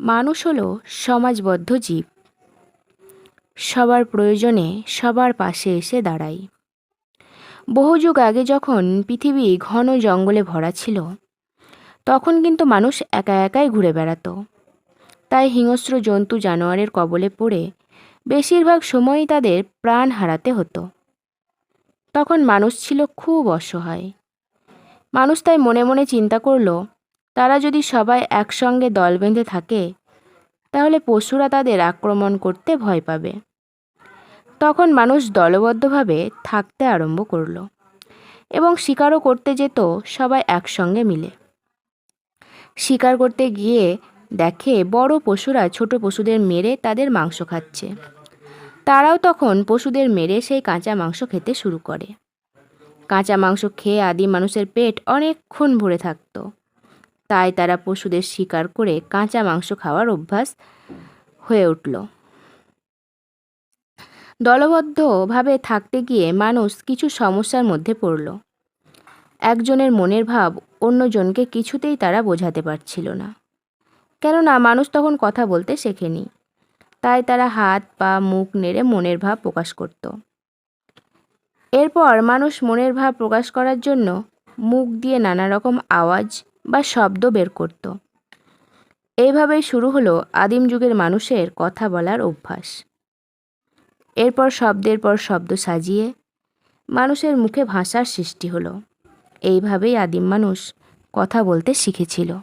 মানুষ হলো সমাজবদ্ধ জীব। সবার প্রয়োজনে সবার পাশে এসে দাঁড়ায় বহু যুগ আগে যখন পৃথিবী ঘন জঙ্গলে ভরা ছিল, তখন কিন্তু মানুষ একা একাই ঘুরে বেড়াতো। তাই হিংস্র জন্তু জানোয়ারের কবলে পড়ে বেশিরভাগ সময়ই তাদের প্রাণ হারাতে হতো। তখন মানুষ ছিল খুব অসহায়। মানুষ তাই মনে মনে চিন্তা করল তারা যদি সবাই একসঙ্গে দল বেঁধে থাকে, তাহলে পশুরা তাদের আক্রমণ করতে ভয় পাবে। তখন মানুষ দলবদ্ধভাবে থাকতে আরম্ভ করল এবং শিকারও করতে যেত সবাই একসঙ্গে মিলে। শিকার করতে গিয়ে দেখে বড় পশুরা ছোট পশুদের মেরে তাদের মাংস খাচ্ছে। তারাও তখন পশুদের মেরে সেই কাঁচা মাংস খেতে শুরু করে। কাঁচা মাংস খেয়ে আদি মানুষের পেট অনেকক্ষণ ভরে থাকতো। তাই তারা পশুদের শিকার করে কাঁচা মাংস খাওয়ার অভ্যাস হয়ে উঠল। দলবদ্ধভাবে থাকতে গিয়ে মানুষ কিছু সমস্যার মধ্যে পড়ল। একজনের মনের ভাব অন্যজনকে কিছুতেই তারা বোঝাতে পারছিল না। কেননা মানুষ তখন কথা বলতে শেখেনি, তাই তারা হাত, পা, মুখ নেড়ে মনের ভাব প্রকাশ করত। এরপর মানুষ মনের ভাব প্রকাশ করার জন্য মুখ দিয়ে নানা রকম আওয়াজ বা শব্দ বের করত। এইভাবেই শুরু হলো আদিম যুগের মানুষের কথা বলার অভ্যাস। এরপর শব্দের পর শব্দ সাজিয়ে মানুষের মুখে ভাষার সৃষ্টি হলো। এইভাবেই আদিম মানুষ কথা বলতে শিখেছিল।